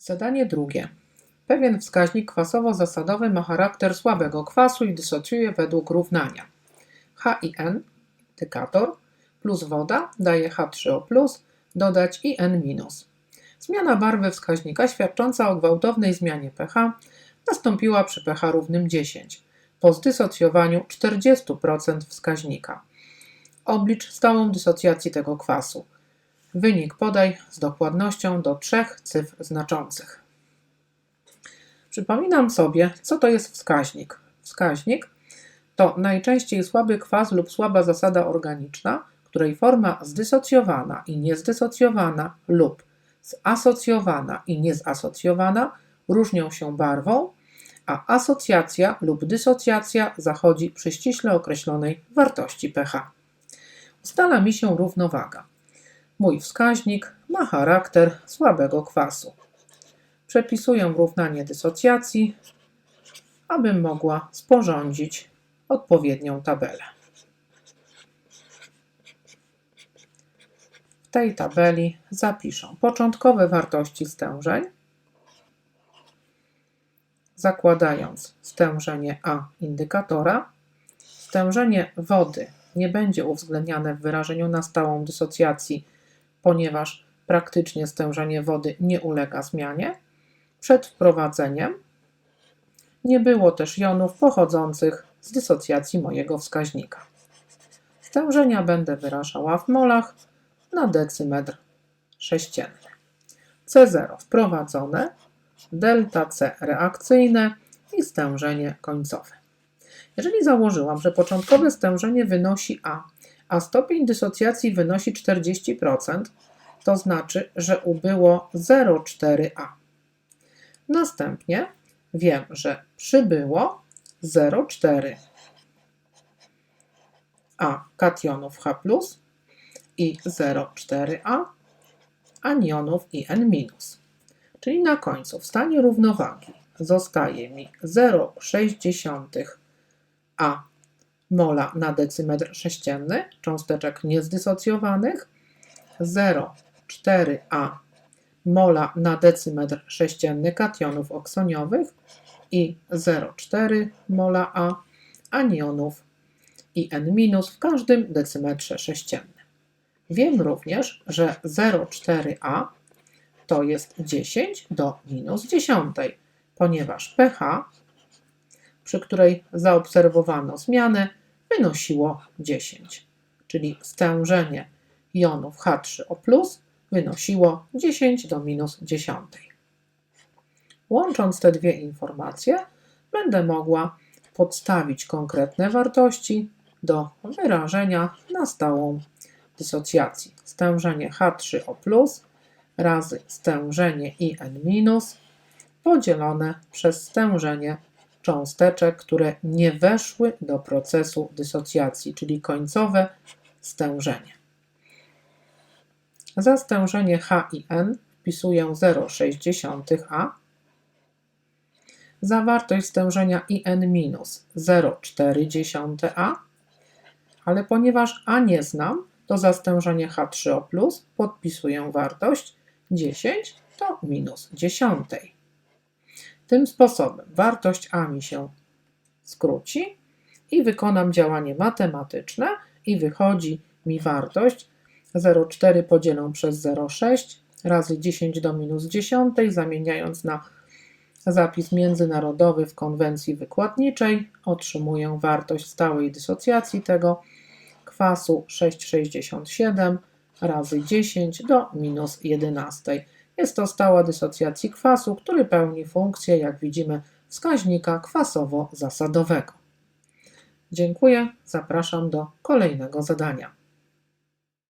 Zadanie drugie. Pewien wskaźnik kwasowo-zasadowy ma charakter słabego kwasu i dysocjuje według równania. H i N, indykator, plus woda daje H3O+, dodać i N-. Zmiana barwy wskaźnika świadcząca o gwałtownej zmianie pH nastąpiła przy pH równym 10, po zdysocjowaniu 40% wskaźnika. Oblicz stałą dysocjacji tego kwasu. Wynik podaj z dokładnością do trzech cyfr znaczących. Przypominam sobie, co to jest wskaźnik. Wskaźnik to najczęściej słaby kwas lub słaba zasada organiczna, której forma zdysocjowana i niezdysocjowana lub zasocjowana i niezasocjowana różnią się barwą, a asocjacja lub dysocjacja zachodzi przy ściśle określonej wartości pH. Ustala mi się równowaga. Mój wskaźnik ma charakter słabego kwasu. Przepisuję równanie dysocjacji, abym mogła sporządzić odpowiednią tabelę. W tej tabeli zapiszę początkowe wartości stężeń, zakładając stężenie A indykatora. Stężenie wody nie będzie uwzględniane w wyrażeniu na stałą dysocjacji, ponieważ praktycznie stężenie wody nie ulega zmianie. Przed wprowadzeniem nie było też jonów pochodzących z dysocjacji mojego wskaźnika. Stężenia będę wyrażała w molach na decymetr sześcienny. C0 wprowadzone, delta C reakcyjne i stężenie końcowe. Jeżeli założyłam, że początkowe stężenie wynosi A, a stopień dysocjacji wynosi 40%, to znaczy, że ubyło 0,4A. Następnie wiem, że przybyło 0,4 A kationów H i 0,4A anionów i N-. Czyli na końcu w stanie równowagi zostaje mi 0,6 A mola na decymetr sześcienny cząsteczek niezdysocjowanych, 0,4A mola na decymetr sześcienny kationów oksoniowych i 0,4 mola A. Anionów. I N- w każdym decymetrze sześciennym. Wiem również, że 0,4A to jest 10 do minus 10, ponieważ pH, przy której zaobserwowano zmianę, wynosiło 10, czyli stężenie jonów H3O wynosiło 10 do minus 10. Łącząc te dwie informacje, będę mogła podstawić konkretne wartości do wyrażenia na stałą dysocjacji. Stężenie H3O razy stężenie IN- podzielone przez stężenie cząsteczek, które nie weszły do procesu dysocjacji, czyli końcowe stężenie. Za stężenie H i N wpisuję 0,6A. Za wartość stężenia IN- 0,4A, ale ponieważ A nie znam, to za stężenie H3O+, podpisuję wartość 10 do minus 10. Tym sposobem wartość A mi się skróci i wykonam działanie matematyczne i wychodzi mi wartość 0,4 podzielę przez 0,6 razy 10 do minus 10, zamieniając na zapis międzynarodowy w konwencji wykładniczej, otrzymuję wartość stałej dysocjacji tego kwasu 6,67 razy 10 do minus 11. Jest to stała dysocjacji kwasu, który pełni funkcję, jak widzimy, wskaźnika kwasowo-zasadowego. Dziękuję, zapraszam do kolejnego zadania.